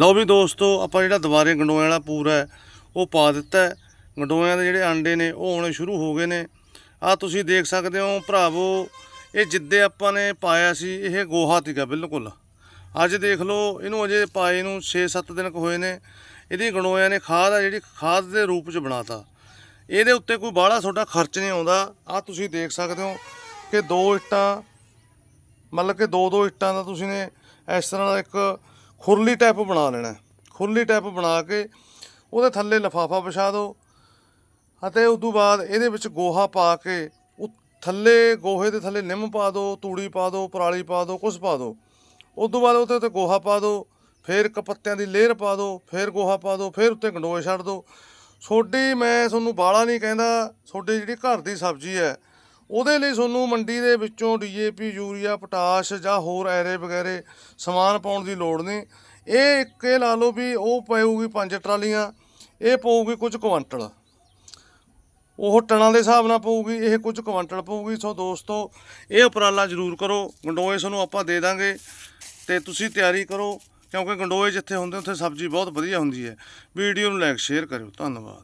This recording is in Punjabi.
ਲਓ ਵੀ ਦੋਸਤੋ, ਆਪਾਂ ਜਿਹੜਾ ਦੁਬਾਰੇ ਗੰਡੋਇਆਂ ਵਾਲਾ ਪੂਰਾ ਹੈ, ਉਹ ਪਾ ਦਿੱਤਾ ਹੈ। ਗੰਡੋਇਆਂ ਦੇ ਜਿਹੜੇ ਆਂਡੇ ਨੇ, ਉਹ ਆਉਣੇ ਸ਼ੁਰੂ ਹੋ ਗਏ ਨੇ। ਆ ਤੁਸੀਂ ਦੇਖ ਸਕਦੇ ਹੋ ਭਰਾਵੋ, ਇਹ ਜਿੱਦੇ ਆਪਾਂ ਨੇ ਪਾਇਆ ਸੀ, ਇਹ ਗੋਹਾ ਤੀਗਾ ਬਿਲਕੁਲ। ਅੱਜ ਦੇਖ ਲਓ, ਇਹਨੂੰ ਅਜੇ ਪਾਏ ਨੂੰ 6-7 ਦਿਨ ਕੁ ਹੋਏ ਨੇ। ਇਹਦੀ ਗੰਡੋਇਆਂ ਨੇ ਖਾਦ ਆ ਜਿਹੜੀ, ਖਾਦ ਦੇ ਰੂਪ ਚ ਬਣਾਤਾ। ਇਹਦੇ ਉੱਤੇ ਕੋਈ ਬਾਹਲਾ ਤੁਹਾਡਾ ਖਰਚ ਨਹੀਂ ਆਉਂਦਾ। ਆ ਤੁਸੀਂ ਦੇਖ ਸਕਦੇ ਹੋ ਕਿ ਦੋ ਇੱਟਾਂ, ਮਤਲਬ ਕਿ ਦੋ ਦੋ ਇੱਟਾਂ ਦਾ ਤੁਸੀਂ ਨੇ ਇਸ ਤਰ੍ਹਾਂ ਦਾ ਇੱਕ ਖੁਰਲੀ ਟਾਈਪ ਬਣਾ ਲੈਣਾ। ਖੁਰਲੀ ਟਾਈਪ ਬਣਾ ਕੇ ਉਹਦੇ ਥੱਲੇ ਲਫਾਫਾ ਵਿਛਾ ਦਿਓ ਅਤੇ ਉਸ ਤੋਂ ਬਾਅਦ ਇਹਦੇ ਵਿੱਚ ਗੋਹਾ ਪਾ ਕੇ ਉਹ ਥੱਲੇ, ਗੋਹੇ ਦੇ ਥੱਲੇ ਨਿੰਮ ਪਾ ਦਿਓ ਤੂੜੀ ਪਾ ਦਿਓ ਪਰਾਲੀ ਪਾ ਦਿਓ ਕੁਛ ਪਾ ਦਿਓ ਉਸ ਤੋਂ ਬਾਅਦ ਉਹਦੇ ਉੱਤੇ ਗੋਹਾ ਪਾ ਦਿਓ ਫਿਰ ਇੱਕ ਪੱਤਿਆਂ ਦੀ ਲੇਅਰ ਪਾ ਦਿਓ ਫਿਰ ਗੋਹਾ ਪਾ ਦਿਓ ਫਿਰ ਉੱਤੇ ਗੰਡੋਏ ਛੱਡ ਦਿਓ ਛੋਡੀ ਮੈਂ ਤੁਹਾਨੂੰ ਬਾਲਾ ਨਹੀਂ ਕਹਿੰਦਾ ਤੁਹਾਡੀ ਜਿਹੜੀ ਘਰ ਦੀ ਸਬਜ਼ੀ ਹੈ ਉਹਦੇ ਲਈ ਤੁਹਾਨੂੰ ਮੰਡੀ ਦੇ ਵਿੱਚੋਂ ਡੀਏਪੀ, ਯੂਰੀਆ, ਪੋਟਾਸ਼ ਜਾਂ ਹੋਰ ਐਰੇ ਵਗੈਰੇ ਸਮਾਨ ਪਾਉਣ ਦੀ ਲੋੜ ਨਹੀਂ। ਇਹ ਇੱਕ ਇਹ ਲਾ ਲਓ ਵੀ ਉਹ ਪਊਗੀ ਪੰਜ ਟਰਾਲੀਆਂ, ਇਹ ਪਊਗੀ ਕੁਝ ਕੁਆਂਟਲ। ਉਹ ਟਨਾਂ ਦੇ ਹਿਸਾਬ ਨਾਲ ਪਊਗੀ, ਇਹ ਕੁਝ ਕੁਆਂਟਲ ਪਊਗੀ। ਸੋ ਦੋਸਤੋ, ਇਹ ਉਪਰਾਲਾ ਜ਼ਰੂਰ ਕਰੋ। ਗੰਡੋਏ ਤੁਹਾਨੂੰ ਆਪਾਂ ਦੇ ਦਾਂਗੇ ਤੇ ਤੁਸੀਂ ਤਿਆਰੀ ਕਰੋ, ਕਿਉਂਕਿ ਗੰਡੋਏ ਜਿੱਥੇ ਹੁੰਦੇ, ਉੱਥੇ ਸਬਜ਼ੀ ਬਹੁਤ ਵਧੀਆ ਹੁੰਦੀ ਹੈ। ਵੀਡੀਓ ਨੂੰ ਲਾਈਕ, ਸ਼ੇਅਰ ਕਰਿਓ। ਧੰਨਵਾਦ।